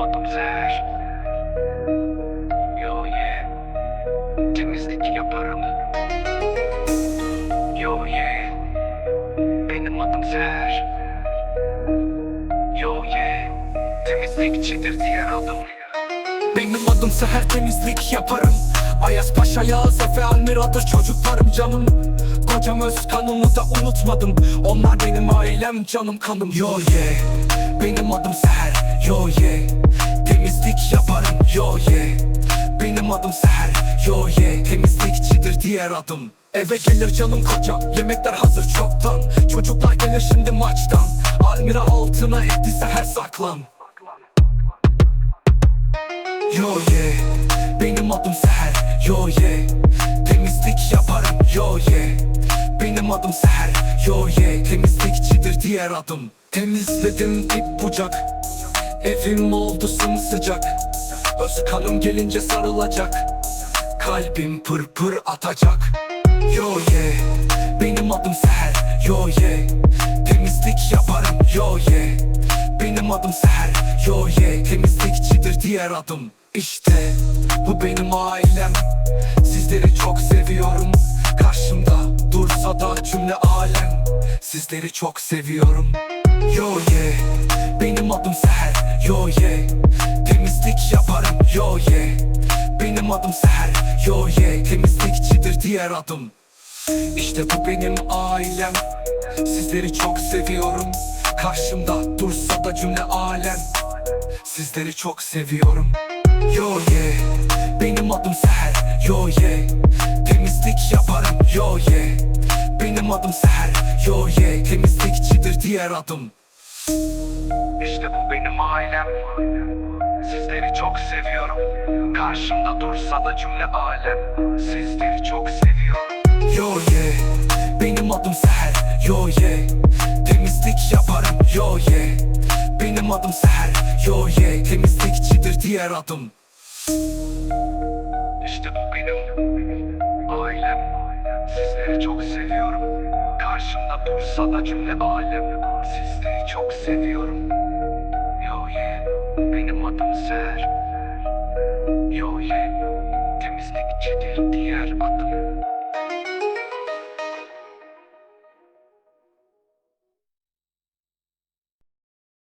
Seher. Yo yeah Temizlik yaparım. Yo yeah Benim adım Seher. Yo yeah Temizlikçidir diğer adım Benim adım Seher temizlik yaparım. Ayas Paşa Yağız Efe Almira'dır çocuklarım canım. Kocam Özkan'ımı da unutmadım. Onlar benim ailem canım kanım. Yo yeah Benim adım Seher Yo yeah. Temizlik yaparım Yo yeah. Benim adım Seher Yo yeah. Temizlikçidir diğer adım. Eve gelir canım koca Yemekler hazır çoktan. Çocuklar gelir şimdi maçtan. Almira altına etti Seher saklan. Yo yeah. Benim adım Seher Yo yeah. Temizlik yaparım Yo yeah. Benim adım Seher Yo yeah. Temizlikçidir diğer adım. Temizledim ip bucak Evim oldu sımsıcak. Öz kanım gelince sarılacak. Kalbim pır pır atacak. Yo yeah Benim adım Seher. Yo yeah Temizlik yaparım. Yo yeah Benim adım Seher. Yo yeah Temizlikçidir diğer adım. İşte bu benim ailem. Sizleri çok seviyorum. Karşımda dursa da cümle alem Sizleri çok seviyorum. Yo yeah. Benim adım Seher. Yo yeah. Temizlik yaparım. Yo yeah. Benim adım Seher. Yo yeah. Temizlikçidir diğer adım. İşte bu benim ailem. Sizleri çok seviyorum. Karşımda dursa da cümle alem. Sizleri çok seviyorum. Yo yeah. Benim adım Seher. Yo yeah. Temizlik Benim adım Seher. Yo yeah Temizlikçidir diğer adım. İşte bu benim ailem. Sizleri çok seviyorum. Karşımda dursa da cümle alem. Sizleri çok seviyorum. Yo yeah Benim adım Seher. Yo yeah Temizlik yaparım. Yo yeah Benim adım Seher. Yo yeah Temizlikçidir diğer adım. İşte bu benim çok seviyorum. Karşımda Bursa'da cümle alem. Sizleri çok seviyorum. Yo ye benim adım Ser. Yo ye temizlikçidir